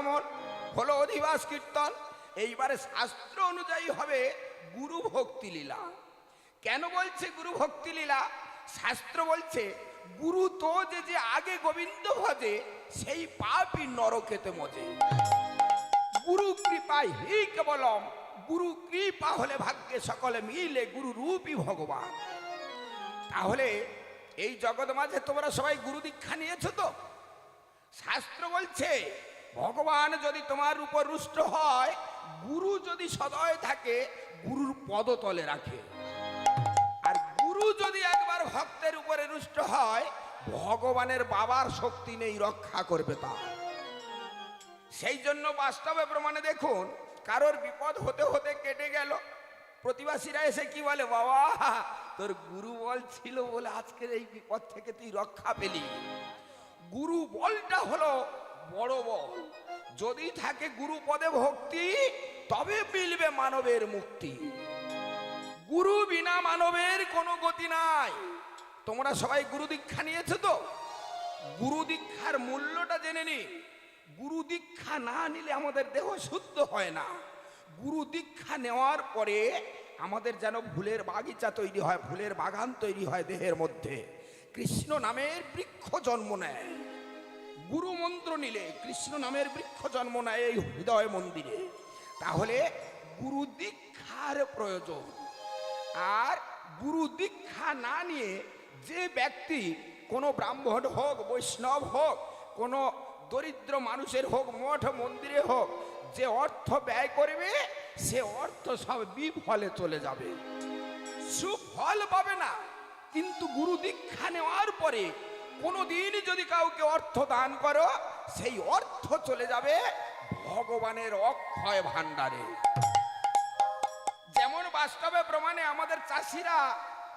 আগমন হলো অধিবাস কীর্তন। এইবারে শাস্ত্র অনুযায়ী হবে গুরু ভক্তি লীলা। কেন বলছে গুরু ভক্তি লীলা? শাস্ত্র বলছে, গুরু তো যে যে আগে গোবিন্দ ভজে, সেই পাপই নরকেতে মজে। গুরু কৃপায় হি কেবলম, গুরু কৃপা হলে ভাগ্যে সকলে মিলে গুরু রূপী ভগবান। তাহলে এই জগৎ মাঝে তোমরা সবাই গুরু দীক্ষা নিয়েছো তো? শাস্ত্র বলছে ভগবান যদি তোমার উপর রুষ্ট হয়, গুরু যদি সদয় থাকে, গুরুর পদতলে রাখে। আর গুরু যদি একবার ভক্তের উপরে রুষ্ট হয়, ভগবানের বাবার শক্তি নেই, রক্ষা করবে তা। সেই জন্য বাস্তবে প্রমাণে দেখুন, কারোর বিপদ হতে হতে কেটে গেল। প্রতিবাসীরা এসে কি বলে, বাবা, তোর গুরু বল ছিল বলে আজকের এই বিপদ থেকে তুই রক্ষা পেলি। গুরু বলটা হলো বড় বল যদি থাকে গুরুপদে ভক্তি, তবে মিলবে মানবের মুক্তি। গুরু বিনা মানবের কোনো গতি নাই। তোমরা সবাই গুরু দীক্ষা নিয়েছো তো? গুরু দীক্ষার মূল্যটা জেনে নি। গুরু দীক্ষা না নিলে আমাদের দেহ শুদ্ধ হয় না। গুরু দীক্ষা নেওয়ার পরে আমাদের যেন ফুলের বাগিচা তৈরি হয় ফুলের বাগান তৈরি হয় দেহের মধ্যে। কৃষ্ণ নামের বৃক্ষ জন্ম নেয়। গুরু মন্ত্র নিলে কৃষ্ণ নামের বৃক্ষ জন্ম নেয় এই হৃদয় মন্দিরে। তাহলে গুরু দীক্ষার প্রয়োজন। আর গুরু দীক্ষা না নিয়ে যে ব্যক্তি কোনো ব্রাহ্মণ হোক, বৈষ্ণব হোক, কোনো দরিদ্র মানুষের হোক, মঠ মন্দিরে হোক, যে অর্থ ব্যয় করবে, সে অর্থ সব বিফলে চলে যাবে। সুফল পাবে না। কিন্তু গুরু দীক্ষা নেওয়ার পরে কোনো দিন যদি কাউকে অর্থ দান করো, সেই অর্থ চলে যাবে ভগবানের অক্ষয় ভাণ্ডারে। যেমন বাস্তবে প্রমাণে আমাদের চাষিরা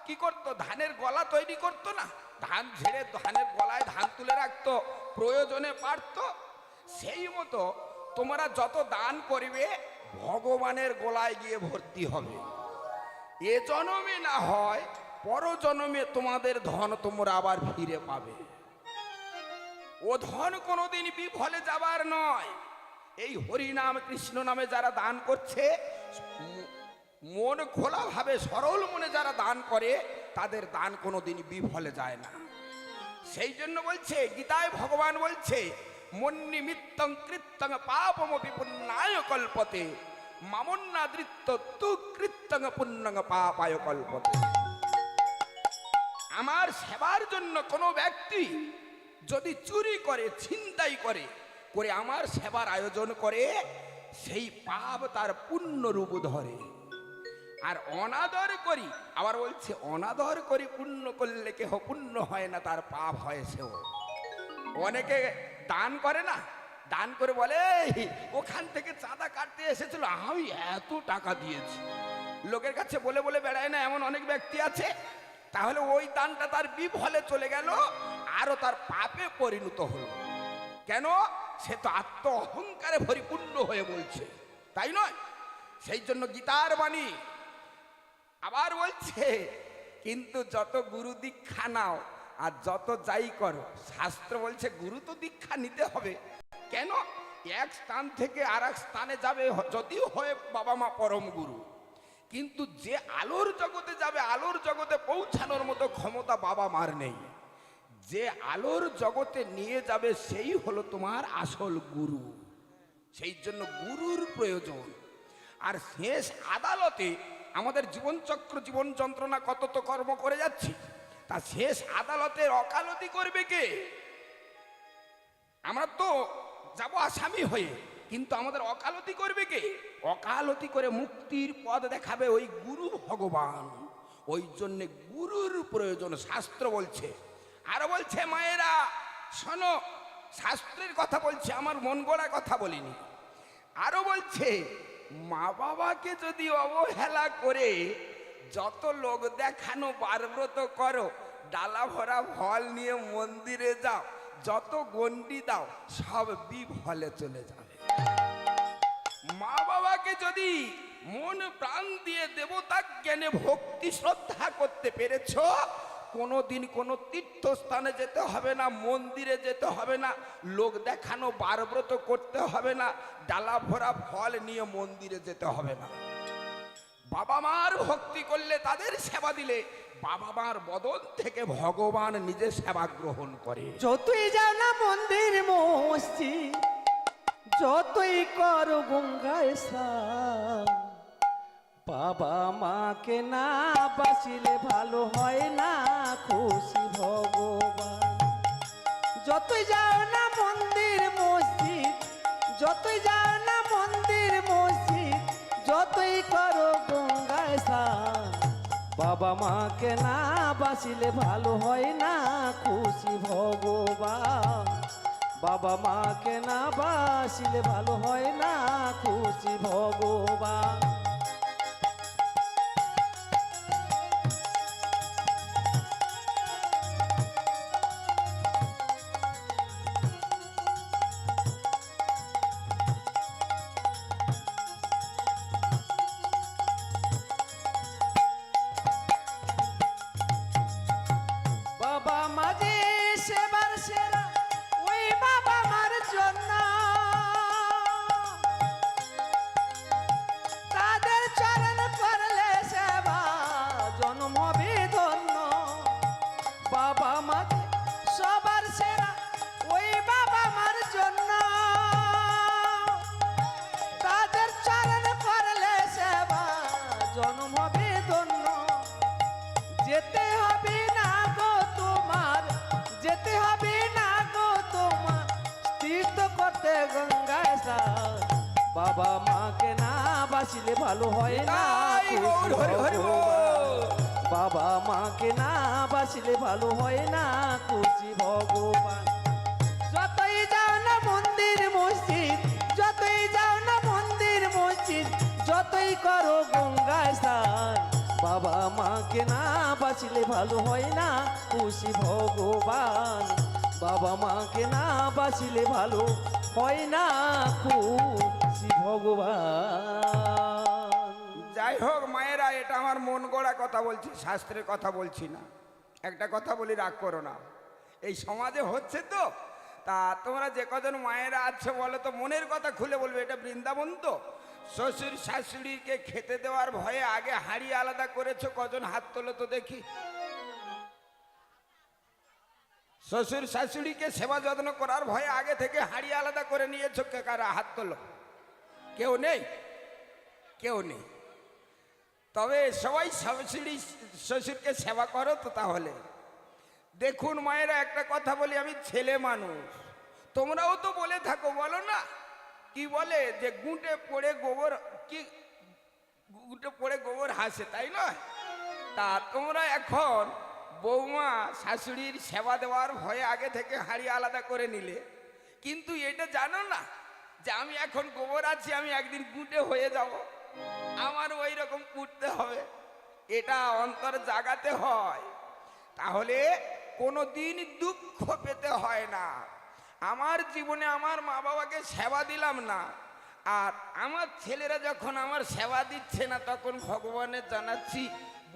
কি করতো? ধানের গলা তৈরি করতো না? ধান ঝেড়ে ধানের গলায় ধান তুলে রাখতো, প্রয়োজনে পারতো। সেই মতো তোমরা যত দান করবে, ভগবানের গলায় গিয়ে ভর্তি হবে। এ জনমে না হয় পর জনমে তোমাদের ধন তোমরা আবার ফিরে পাবে। ও ধন কোনোদিন বিফলে যাবার নয়। এই হরি নাম কৃষ্ণ নামে যারা দান করছে, মন খোলাভাবে সরল মনে যারা দান করে, তাদের দান কোনোদিন বিফলে যায় না। সেই জন্য বলছে, গীতায় ভগবান বলছে মন নিমিত্তং কৃত্তং পাপম পুণ্যায় কল্পতে মামন্না দৃত্ত তু কৃত্তং পুণ্যং পাপায় কল্পতে। আমার সেবার জন্য কোনো ব্যক্তি যদি চুরি করে ছিনতাই করে করে আমার সেবার আয়োজন করে সেই পাপ তার পুণ্য রূপ ধরে। আর অনাদর করি আবার বলছে অনাদর করি পুণ্য করলে কেহ পুণ্য হয় না তার পাপ হয় সেও। অনেকে দান করে না দান করে বলে "এই, ওখান থেকে চাঁদা কাটতে এসেছিল আমি এত টাকা দিয়েছি। লোকের কাছে বলে বলে বেড়ায় না এমন অনেক ব্যক্তি আছে তাহলে ওই দানটা তার বিফলে চলে গেল আরও তার পাপে পরিণত হল। কেন? সে তো আত্ম অহংকারে পরিপূর্ণ হয়ে বলছে। তাই নয়? সেই জন্য গীতার বাণী আবার বলছে, কিন্তু যত গুরু দীক্ষা নাও আর যত যাই করো, শাস্ত্র বলছে গুরু তো দীক্ষা নিতে হবে। কেন? এক স্থান থেকে আর স্থানে যাবে, যদিও হয় বাবা মা পরম গুরু। কিন্তু যে আলোর জগতে যাবে, আলোর জগতে পৌঁছানোর মতো ক্ষমতা বাবা মার নেই। যে আলোর জগতে নিয়ে যাবে, সেই হলো তোমার আসল গুরু। সেই জন্য গুরুর প্রয়োজন। আর শেষ আদালতে আমাদের জীবনচক্র, জীবন যন্ত্রণা কত তো কর্ম করে যাচ্ছি, তা শেষ আদালতের অকালতি করবে কে? আমরা তো যাব আসামি হয়ে। কিন্তু আমাদের অকালতি করবে কে? অকালতি করে মুক্তির পথ দেখাবে ওই গুরু ভগবান। ওই জন্যে গুরুর প্রয়োজন, শাস্ত্র বলছে। আরও বলছে, মায়েরা, শোনো, শাস্ত্রের কথা বলছে, আমার মন গড়া কথা বলিনি। আরও বলছে, মা বাবাকে যদি অবহেলা করে যত লোক দেখানো বারব্রত করো, ডালা ভরা ফল নিয়ে মন্দিরে যাও, যত গন্ডি দাও, সব বিফলে চলে বাবাকে যদি মন প্রাণ দিয়ে দেবতা জ্ঞানে ভক্তি শ্রদ্ধা করতে পেরেছ কোনো দিন কোনো তীর্থস্থানে যেতে হবে না, মন্দিরে যেতে হবে না, লোক দেখানো বারব্রত করতে হবে না, ডালা ভরা ফল নিয়ে মন্দিরে যেতে হবে না। বাবা মার ভক্তি করলে তাদের সেবা দিলে, বাবা মার বদল থেকে ভগবান নিজে সেবা গ্রহণ করে। যতই যাও না মন্দির মসজিদ যতই কর গঙ্গায় বাবা মাকে না বাঁচিলে ভালো হয় না, খুশি ভগবান। যতই যাও না মন্দির, মসজিদ, যতই যাও না মন্দির, মসজিদ, যতই করো গঙ্গায় বাবা মাকে না বাঁচিলে ভালো হয় না, খুশি ভগবান। বাবা মাকে না বাসিলে ভালো হয় না খুশি ভগবান। ভালো হয় না বাবা মাকে না বাঁচিলে ভালো হয় না খুশি ভগবান। যতই যাও না মন্দির মসজিদ যতই যাও না মন্দির মসজিদ যতই করো গঙ্গা স্নান। বাবা মাকে না বাঁচিলে ভালো হয় না খুশি ভগবান। বাবা মাকে না বাঁচিলে ভালো হয় না খুশি ভগবান। মন গড়া কথা বলছি, শাস্ত্রের কথা বলছি না। একটা কথা বলি, রাগ করো না। এই সমাজে হচ্ছে তো, তা তোমরা যে কজন মায়েরা আছো বলো তো, মনের কথা খুলে বলবে, এটা বৃন্দাবন তো। শ্বশুর শাশুড়িকে খেতে দেওয়ার ভয়ে আগে হাড়ি আলাদা করেছ, কজন হাত তোলো তো দেখি। শ্বশুর শাশুড়িকে সেবা যত্ন করার ভয়ে আগে থেকে হাড়ি আলাদা করে নিয়েছো, কে কারা হাত তোলো? কেউ নেই? কেউ নেই। তবে সবাই শাশুড়ি, শ্বশুরকে সেবা করো তো তাহলে। দেখুন মায়েরা, একটা কথা বলি, আমি ছেলে মানুষ। তোমরাও তো বলে থাকো, বলো না। কি বলে? যে গুঁটে পড়ে গোবর, কি গুঁটে পড়ে গোবর হাসে, তাই নয়? তা তোমরা এখন বৌমা, শাশুড়ির সেবা দেওয়ার ভয়ে আগে থেকে হাঁড়ি আলাদা করে নিলে। কিন্তু এটা জানো না যে আমি এখন গোবর আছি, আমি একদিন গুঁটে হয়ে যাব। আমার ওই রকম কুটতে হবে। এটা অন্তর জাগাতে হয়। তাহলে কোনো দিন দুঃখ পেতে হয় না। আমার জীবনে আমার মা বাবাকে সেবা দিলাম না। আর আমার ছেলেরা যখন আমার সেবা দিচ্ছে না, তখন ভগবানের জানাচ্ছি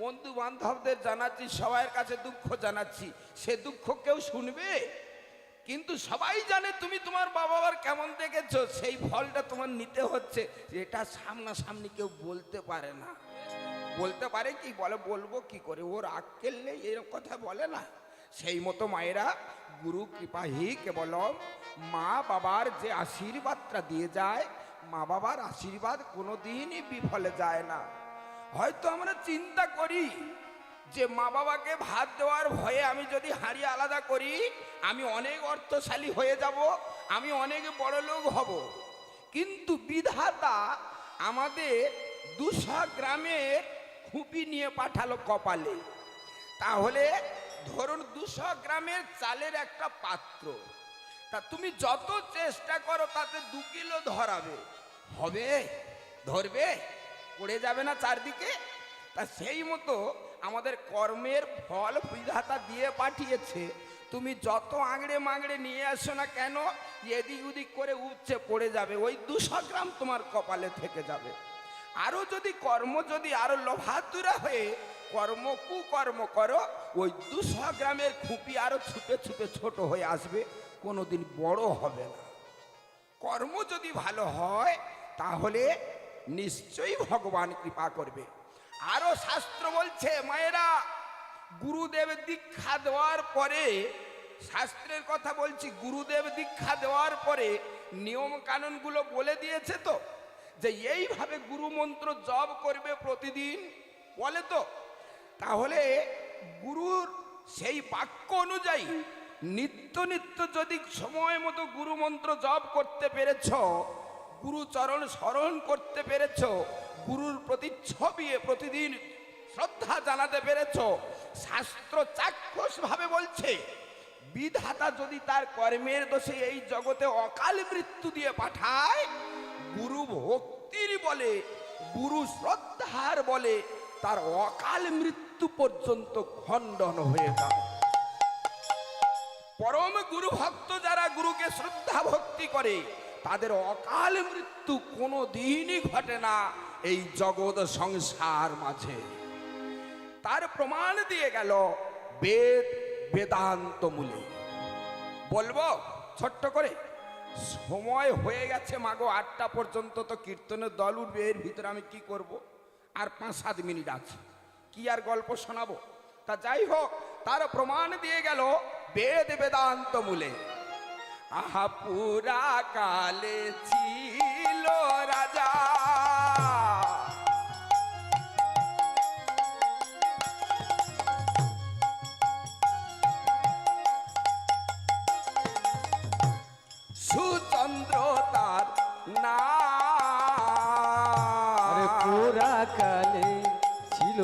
বন্ধু বান্ধবদের জানাচ্ছি সবার কাছে দুঃখ জানাচ্ছি। সে দুঃখ কেউ শুনবে? কিন্তু সবাই জানে তুমি তোমার বাবা মার কেমন দেখেছ, সেই ফলটা তোমার নিতে হচ্ছে এটা সামনাসামনি কেউ বলতে পারে না। বলতে পারে কি? বলে, বলব কি করে? ওর আক্কেল নেই এরকম কথা বলে না। সেই মতো মায়েরা গুরু কৃপাহি কেবল মা বাবার যে আশীর্বাদটা দিয়ে যায়, মা বাবার আশীর্বাদ কোনো দিনই বিফলে যায় না। হয়তো আমরা চিন্তা করি যে মা বাবাকে ভাত দেওয়ার ভয়ে আমি যদি হাঁড়ি আলাদা করি, আমি অনেক অর্থশালী হয়ে যাব, আমি অনেক বড় লোক হব। কিন্তু বিধাতা আমাদের দুশো গ্রামের খুঁপি নিয়ে পাঠালো কপালে। তাহলে ধরুন দুশো গ্রামের চালের একটা পাত্র। তা তুমি যত চেষ্টা করো তাতে দু কিলো ধরাবে। হবে? ধরবে? পড়ে যাবে না চারদিকে? তা সেই মতো আমাদের কর্মের ফল বিধাতা দিয়ে পাঠিয়েছে। তুমি যত আংড়ে মাংড়ে নিয়ে আসো না কেন, এদিক ওদিক করে উচ্ছে পড়ে যাবে, ওই দুশো গ্রাম তোমার কপালে থেকে যাবে। আরও যদি কর্ম যদি আরও লোভাতুরা হয়ে কর্ম কুকর্ম করো, ওই দুশো গ্রামের খুঁপি আরও ছুপে ছুপে ছোট হয়ে আসবে, কোনোদিন বড় হবে না। কর্ম যদি ভালো হয়, তাহলে নিশ্চয়ই ভগবান কৃপা করবে। আরও শাস্ত্র বলছে, মায়েরা, গুরুদেব দীক্ষা দেওয়ার পরে, শাস্ত্রের কথা বলছি, গুরুদেব দীক্ষা দেওয়ার পরে নিয়ম কানুনগুলো বলে দিয়েছে তো, যে এইভাবে গুরু মন্ত্র জপ করবে প্রতিদিন, বলে তো। তাহলে গুরুর সেই বাক্য অনুযায়ী নিত্য নিত্য যদি সময় মতো গুরু মন্ত্র জপ করতে পেরেছ, গুরুচরণ স্মরণ করতে পেরেছ গুরুর প্রতি ছবিয়ে প্রতিদিন শ্রদ্ধা জানাতে পেরেছ। শাস্ত্র চাক্ষুষ ভাবে বলছে, বিধাতা যদি তার কর্মের দোষে এই জগতে অকাল মৃত্যু দিয়ে পাঠায়, গুরু ভক্তির বলে, গুরু শ্রদ্ধার বলে তার অকাল মৃত্যু পর্যন্ত খণ্ডন হয়ে যাবে পরম গুরু ভক্ত যারা গুরুকে শ্রদ্ধা ভক্তি করে, তাদের অকাল মৃত্যু কোনো দিনই ঘটে না। এই জগৎ সংসার মাঝে। তার প্রমাণ দিয়ে গেল বেদ বেদান্ত মূলে। বলব, ছোট্ট করে, সময় হয়ে গেছে মাগো, আটটা পর্যন্ত তো কীর্তনের দল উঠবে, এর ভিতরে আমি কি করব? আর পাঁচ সাত মিনিট আছে, কি আর গল্প শোনাবো? তা যাই হোক, তার প্রমাণ দিয়ে গেল বেদ বেদান্ত মূলে। আহা, পুরা কালে পুরা কালে ছিল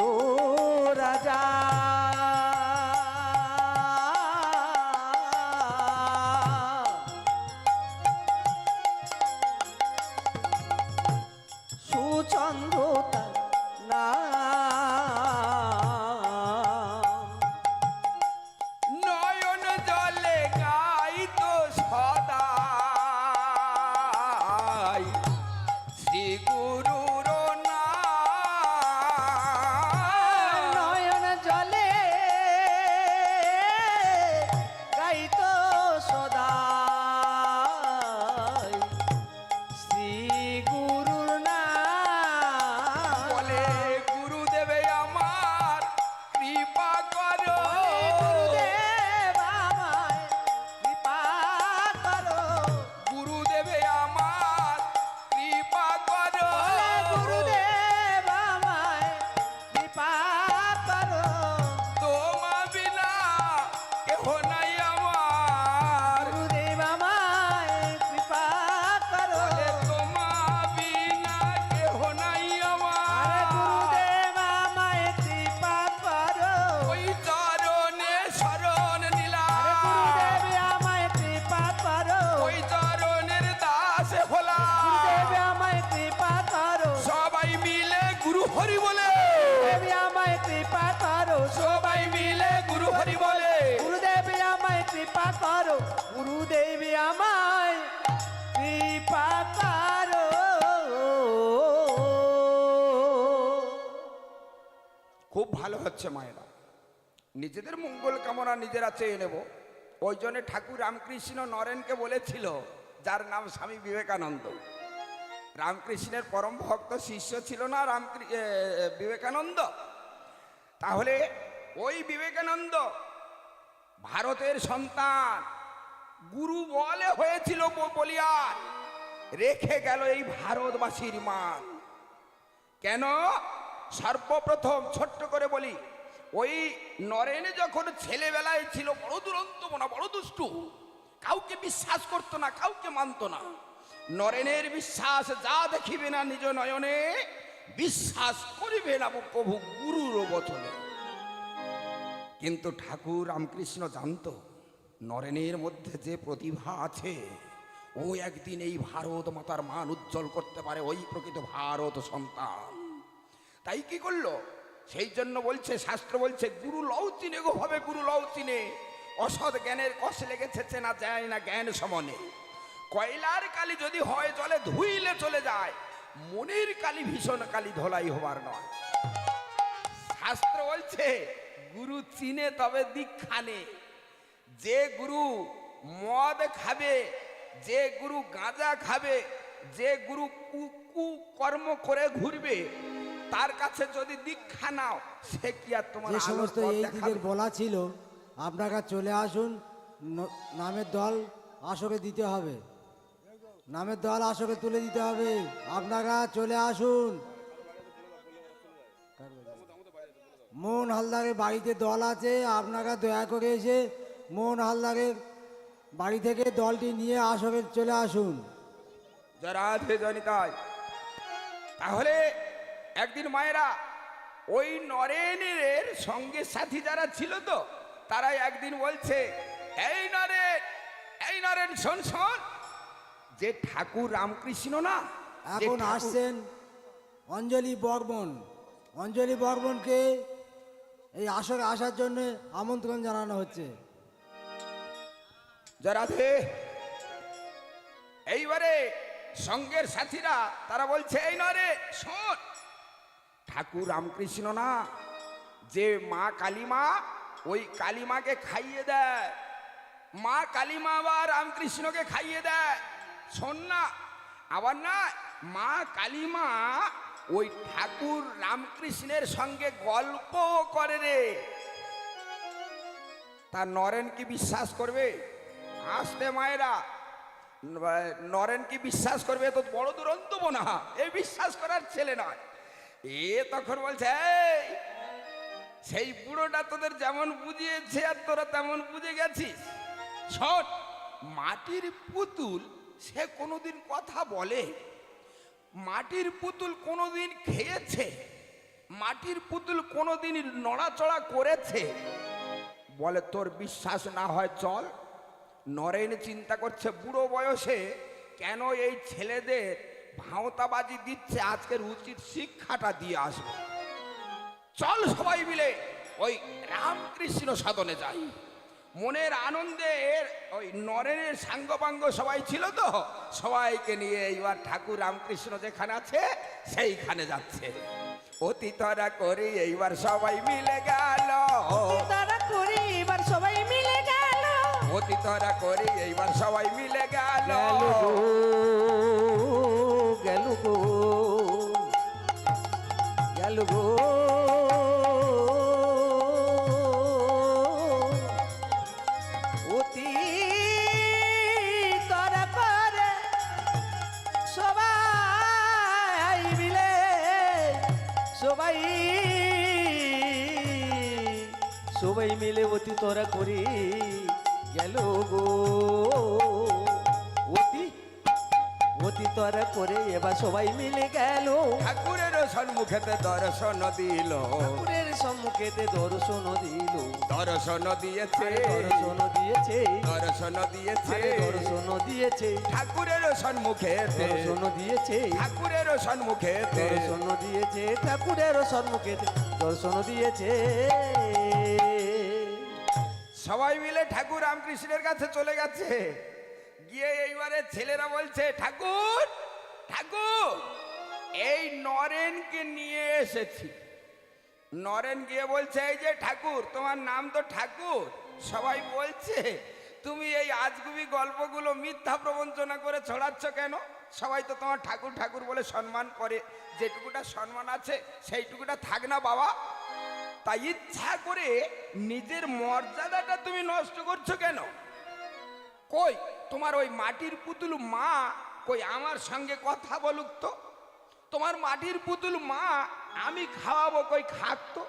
হচ্ছে মায়েরা। নিজেদের মঙ্গল কামনা নিজেরা চেয়ে নেব। ওই জন্য ঠাকুর রামকৃষ্ণ নরেনকে বলেছিল, যার নাম স্বামী বিবেকানন্দ। রামকৃষ্ণের পরম ভক্ত শিষ্য ছিল না রাম বিবেকানন্দ। তাহলে ওই বিবেকানন্দ ভারতের সন্তান, গুরু বলে হয়েছিল বলিয়ার রেখে গেল এই ভারতবাসীর মান। কেন? সর্বপ্রথম ছোট্ট করে বলি, ওই নরেন যখন ছেলেবেলায় ছিল বড় দুরন্ত মনা, বড় দুষ্টু, কাউকে বিশ্বাস করতো না, কাউকে মানতো না। নরেনের বিশ্বাস যা দেখিবে না নিজ নয়নে, বিশ্বাস করিবে না প্রভু গুরুর বচনে। কিন্তু ঠাকুর রামকৃষ্ণ জানতো, নরেনের মধ্যে যে প্রতিভা আছে, ও একদিন এই ভারত মাতার মান উজ্জ্বল করতে পারে, ওই প্রকৃত ভারত সন্তান। তাই কি করল? সেই জন্য বলছে, শাস্ত্র বলছে, গুরু লও চিনে গো, হবে গুরু লও চিনে অসৎ জ্ঞানের কষ লেগেছে, চেনা যায় না জ্ঞান সমনে। কয়লার কালি যদি হয়, জলে ধুইলে চলে যায়। মনের কালি ভীষণ কালি, ধলাই হবার নয়। শাস্ত্র বলছে, গুরু চিনে তবে দীক্ষা নে। যে গুরু মদ খাবে, যে গুরু গাঁজা খাবে, যে গুরু কু- কুকর্ম করে ঘুরবে তার কাছে যদি দীক্ষা নাও সে কি আর তোমার যে সমস্ত এই বলা ছিল আপনারা চলে আসুন নামের দল আসরে দিতে হবে। নামের দল আসরে তুলে দিতে হবে। আপনারা চলে আসুন। মোহন হালদারের বাড়িতে দল আছে আপনারা দয়া করে এসে মোহন হালদারের বাড়ি থেকে দলটি নিয়ে আসরে চলে আসুন। যারা আছে জনিতাই তাহলে একদিন মায়েরা ওই নরেনের সঙ্গে সাথী যারা ছিল তো তারা একদিন বলছে এই নরেন এই নরেন শোন শোন যে ঠাকুর রামকৃষ্ণ না এখন আসছেন অঞ্জলি বর্মন। অঞ্জলি বর্মনকে এই আসরে আসার জন্য আমন্ত্রণ জানানো হচ্ছে। যারাধে এইবারে সঙ্গের সাথীরা তারা বলছে এই নরে শোন ঠাকুর রামকৃষ্ণ না। যে মা কালীমা, ওই কালীমাকে খাইয়ে দেয়। মা কালীমা বা রামকৃষ্ণকে খাইয়ে দেয়। শোন না, আবার না, মা কালীমা ওই ঠাকুর রামকৃষ্ণের সঙ্গে গল্প করে রে। তা নরেন কি বিশ্বাস করবে? আসতে মায়েরা, নরেন কি বিশ্বাস করবে? তো বড় দুরন্ত না এ বিশ্বাস করার ছেলে নয়। এ তখন বলছে "এই, সেই বুড়োটা তোদের যেমন বুঝিয়েছে আর তোরা তেমন বুঝে গেছিস। শোন মাটির পুতুল সে কোনোদিন কথা বলে মাটির পুতুল কোনোদিন খেয়েছে মাটির পুতুল কোনোদিন নড়াচড়া করেছে। বলে তোর বিশ্বাস না হয় চল। নরেন চিন্তা করছে বুড়ো বয়সে কেন এই ছেলেদের ভাঁওতাবাজি দিচ্ছে আজকের উচিত শিক্ষাটা দিয়ে আসবে। চল সবাই মিলে ওই রামকৃষ্ণ সাধনে যাই। মনের আনন্দে এর ওই নরেনের সাঙ্গপাঙ্গ সবাই ছিল তো সবাইকে নিয়ে এইবার ঠাকুর রামকৃষ্ণ যেখানে আছে সেইখানে যাচ্ছে। অতীতরা করি এইবার সবাই মিলে গেল। তারা করি এবার সবাই মিলে গেল। অতীতরা করি এইবার সবাই মিলে গেল। দর্শন দিল। ঠাকুরের সম্মুখেতে দর্শন দিল। দর্শন দিয়েছে। দর্শন দিয়েছে। দর্শন দিয়েছে। দর্শন দিয়েছে। ঠাকুরের সম্মুখেতে দর্শন দিয়েছে। ঠাকুরের সম্মুখেতে দর্শন দিয়েছে। ঠাকুরের সম্মুখেতে দর্শন দিয়েছে। সবাই মিলে ঠাকুর রামকৃষ্ণের কাছে চলে গেছে। গিয়ে এইবারে ছেলেরা বলছে ঠাকুর ঠাকুর এই নরেনকে নিয়ে এসেছি। নরেন গিয়ে বলছে, এই যে ঠাকুর, তোমার নাম তো ঠাকুর। সবাই বলছে, তুমি এই আজগুবি গল্পগুলো মিথ্যা প্রবঞ্চনা করে ছড়াচ্ছ কেন? সবাই তো তোমার ঠাকুর ঠাকুর বলে সম্মান করে। যেটুকুটা সম্মান আছে, সেইটুকুটা থাক না বাবা। তাই ইচ্ছা করে নিজের মর্যাদাটা তুমি নষ্ট করছ কেন? কই, তোমার ওই মাটির পুতুল মা কই আমার সঙ্গে কথা বলুক তো? তোমার মাটির পুতুল মা, আমি খাওয়াবো, কই খাকতো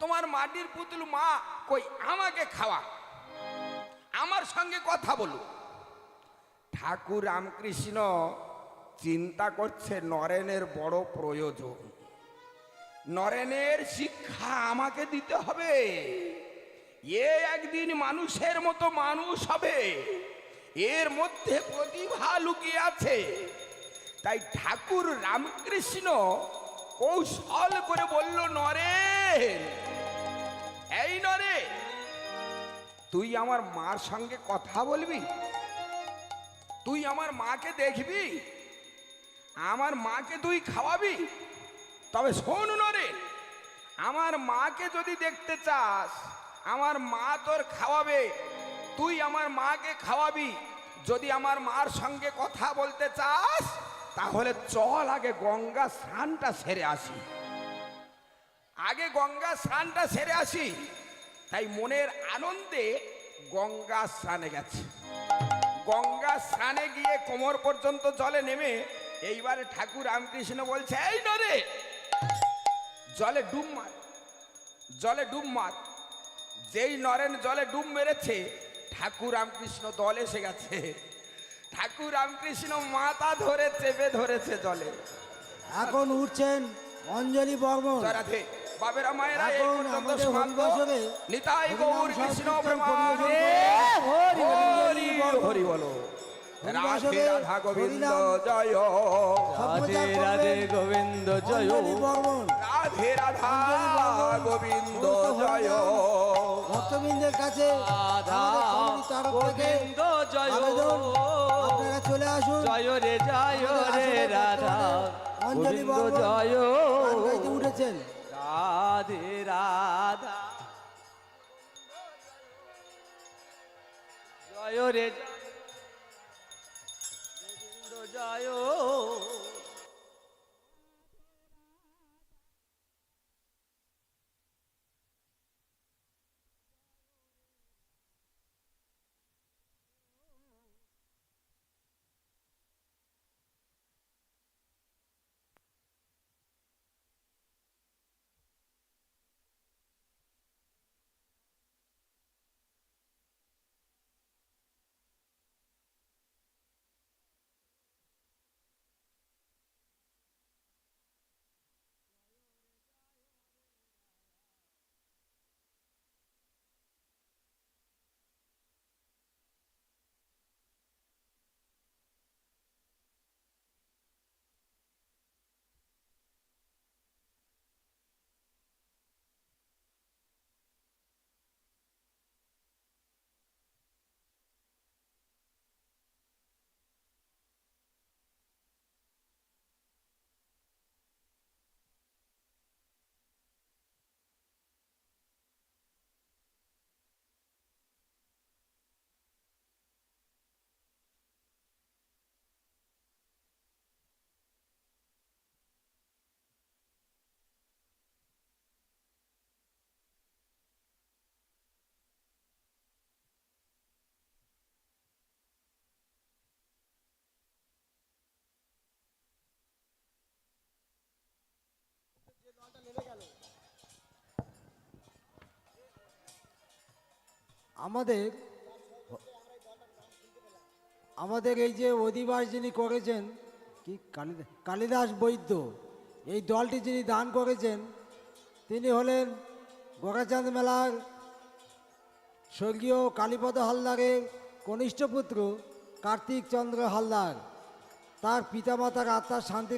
তোমার মাটির পুতুল মা, কই আমাকে খাওয়া? আমার সঙ্গে কথা বলুক ঠাকুর রামকৃষ্ণ চিন্তা করছে নরেনের বড় প্রয়োজন। নরেনের শিক্ষা আমাকে দিতে হবে। এ একদিন মানুষের মতো মানুষ হবে। এর মধ্যে প্রতিভা লুকিয়ে আছে। তাই ঠাকুর রামকৃষ্ণ কৌশল করে বলল নরেন এই নরে, তুই আমার মার সঙ্গে কথা বলবি? তুই আমার মাকে দেখবি? আমার মাকে তুই খাওয়াবি? তবে শোন নরে, আমার মাকে যদি দেখতে চাস, আমার মা তোর খাওয়াবে, তুই আমার মাকে খাওয়াবি। যদি আমার মার সঙ্গে কথা বলতে চাস তাহলে চল আগে গঙ্গা স্নানটা সেরে আসি। আগে গঙ্গা স্নানটা সেরে আসি, তাই মনের আনন্দে গঙ্গা স্নানে গেছে। গঙ্গা স্নানে গিয়ে কোমর পর্যন্ত জলে নেমে এইবারে ঠাকুর রামকৃষ্ণ বলছে, এই নরে জলে ডুব মার, জলে ডুব মার। যেই নরেন জলে ডুব মেরেছে, ঠাকুর রামকৃষ্ণ দল এসে গেছে। ঠাকুর রামকৃষ্ণ মাথা ধরে চেপে ধরেছে জলে। এখন উঠছেন অঞ্জলি বর্মন। রাধে। বাবেরা মায়েরা এই পর্যন্ত সমাপ্ত নিতাই হরিনাম গৌর কৃষ্ণ সংকীর্তন হরি হরি হরি বলো। রাধে রাধা গোবিন্দ জয় রাধে রাধে গোবিন্দ জয় রাধে রাধা গোবিন্দ জয় ভক্তবৃন্দের কাছে আপনারা চলে আসুন। জয় রে জয় রে রাধা। অঞ্জলি জয় উঠেছেন। রাধে রাধা। জয় রে জয়। জয় আমাদের আমাদের এই যে অধিবাস যিনি করেছেন, কি কালিদাস বৈদ্য, এই দলটি যিনি দান করেছেন, তিনি হলেন গোরাচাঁদ মেলার স্বর্গীয় কালীপদ হালদারের কনিষ্ঠ পুত্র কার্তিক চন্দ্র হালদার। তার পিতামাতার আত্মার শান্তি